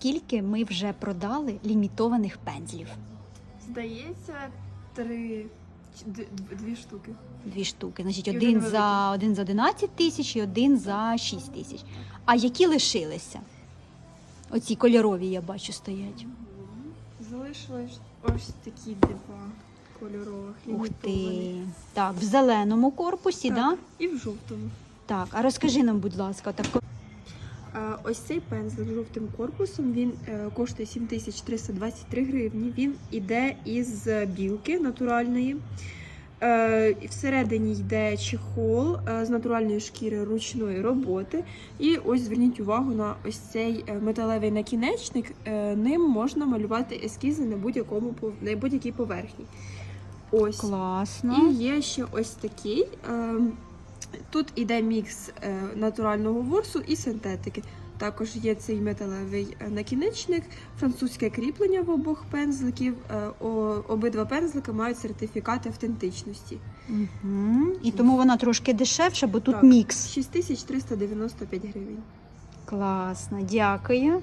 скільки ми вже продали лімітованих пензлів? Здається, три дві штуки. Дві штуки. Значить, І один невеликі. за, один за 11 тисяч і один за 6 тисяч. А які лишилися? Оці кольорові, я бачу, стоять. Залишилось ось такі два кольорових Ух ти. Так, в зеленому корпусі, Так. да? І в жовтому. Так, а розкажи нам, будь ласка, так Ось цей пензлик з жовтим корпусом він е, коштує 7323 гривні. Він іде із білки натуральної. Е, Всередині йде чехол е, з натуральної шкіри ручної роботи. І ось зверніть увагу на ось цей металевий накінечник. Ним можна малювати ескізи на будь-якому на будь-якій поверхні. Ось. класно. І є ще ось такий. Тут іде мікс е, натурального ворсу і синтетики. Також є цей металевий е, накінечник, французьке кріплення в обох пензликів. Е, Обидва пензлики мають сертифікат автентичності. Угу. І тому вона трошки дешевша, бо тут Так. мікс. 6395 гривень. Класно, дякую.